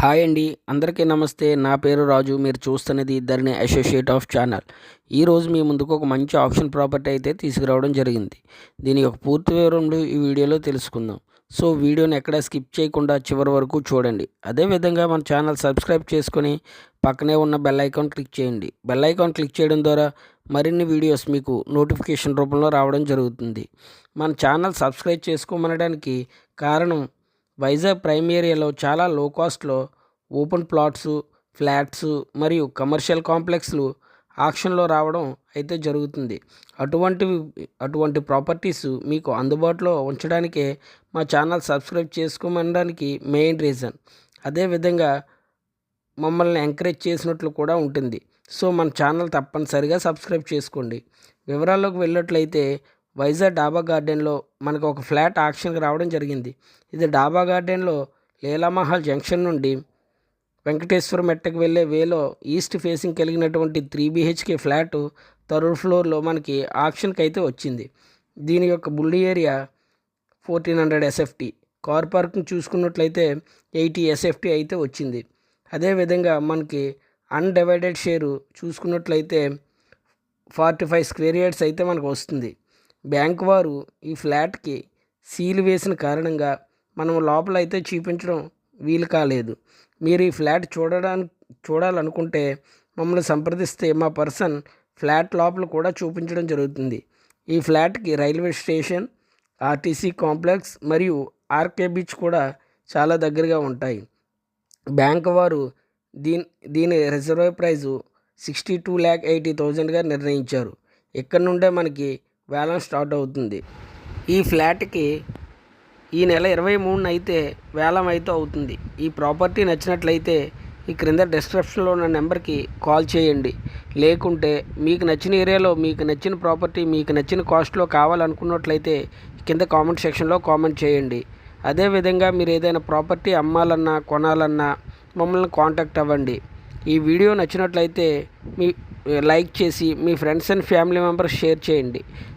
Hi అండి. అందరికీ నమస్తే. నా పేరు రాజు. మీరు చూస్తున్నది ఇద్దరిని అసోసియేట్ ఆఫ్ ఛానల్. ఈరోజు మీ ముందుకు ఒక మంచి ఆప్షన్ ప్రాపర్టీ అయితే తీసుకురావడం జరిగింది. దీని యొక్క పూర్తి వివరంలో ఈ వీడియోలో తెలుసుకుందాం. సో వీడియోని ఎక్కడ స్కిప్ చేయకుండా చివరి వరకు చూడండి. అదేవిధంగా మన ఛానల్ సబ్స్క్రైబ్ చేసుకొని పక్కనే ఉన్న బెల్ ఐకాన్ క్లిక్ చేయండి. బెల్ ఐకాన్ క్లిక్ చేయడం ద్వారా మరిన్ని వీడియోస్ మీకు నోటిఫికేషన్ రూపంలో రావడం జరుగుతుంది. మన ఛానల్ సబ్స్క్రైబ్ చేసుకోమనడానికి కారణం వైజాగ్ ప్రైమ్ ఏరియాలో చాలా లో కాస్ట్లో ఓపెన్ ప్లాట్స్ ఫ్లాట్స్ మరియు కమర్షియల్ కాంప్లెక్స్లు ఆక్షన్లో రావడం అయితే జరుగుతుంది. అటువంటి అటువంటి ప్రాపర్టీస్ మీకు అందుబాటులో ఉంచడానికే మా ఛానల్ సబ్స్క్రైబ్ చేసుకోమనడానికి మెయిన్ రీజన్. అదేవిధంగా మమ్మల్ని ఎంకరేజ్ చేసినట్లు కూడా ఉంటుంది. సో మన ఛానల్ తప్పనిసరిగా సబ్స్క్రైబ్ చేసుకోండి. వివరాల్లోకి వెళ్ళినట్లయితే వైజాగ్ డాబా గార్డెన్లో మనకు ఒక ఫ్లాట్ ఆక్షన్కి రావడం జరిగింది. ఇది డాబా గార్డెన్లో లీలామహల్ జంక్షన్ నుండి వెంకటేశ్వర మెట్టకు వెళ్ళే వేలో ఈస్ట్ ఫేసింగ్ కలిగినటువంటి త్రీ బీహెచ్కే ఫ్లాట్ థర్డ్ ఫ్లోర్లో మనకి ఆక్షన్కి అయితే వచ్చింది. దీని యొక్క బుల్లి area fourteen hundred SFT. Car parking చూసుకున్నట్లయితే ఎయిటీ ఎస్ఎఫ్టీ అయితే వచ్చింది. అదేవిధంగా మనకి అన్డివైడెడ్ షేరు చూసుకున్నట్లయితే ఫార్టీ ఫైవ్ స్క్వేర్ యార్డ్స్ అయితే మనకు వస్తుంది. బ్యాంక్ వారు ఈ ఫ్లాట్కి సీల్ వేసిన కారణంగా మనం లోపల అయితే చూపించడం వీలు కాలేదు. మీరు ఈ ఫ్లాట్ చూడడానికి చూడాలనుకుంటే మమ్మల్ని సంప్రదిస్తే మా పర్సన్ ఫ్లాట్ లోపల కూడా చూపించడం జరుగుతుంది. ఈ ఫ్లాట్కి రైల్వే స్టేషన్ ఆర్టీసీ కాంప్లెక్స్ మరియు ఆర్కే బీచ్ కూడా చాలా దగ్గరగా ఉంటాయి. బ్యాంక్ వారు దీని దీని reserve price sixty two lakh eighty థౌజండ్గా నిర్ణయించారు. ఇక్కడ నుండే మనకి వేలం స్టార్ట్ అవుతుంది. ఈ ఫ్లాట్కి ఈ నెల ఇరవై మూడున అయితే వేలం అయితే అవుతుంది. ఈ ప్రాపర్టీ నచ్చినట్లయితే ఈ క్రింద డిస్క్రిప్షన్లో ఉన్న నెంబర్కి కాల్ చేయండి. లేకుంటే మీకు నచ్చిన ఏరియాలో మీకు నచ్చిన ప్రాపర్టీ మీకు నచ్చిన కాస్ట్లో కావాలనుకున్నట్లయితే కింద కామెంట్ సెక్షన్లో కామెంట్ చేయండి. అదేవిధంగా మీరు ఏదైనా ప్రాపర్టీ అమ్మాలన్నా కొనాలన్నా మమ్మల్ని కాంటాక్ట్ అవ్వండి. ఈ వీడియో నచ్చినట్లయితే మీ లైక్ చేసి మీ friends and family members share చేయండి.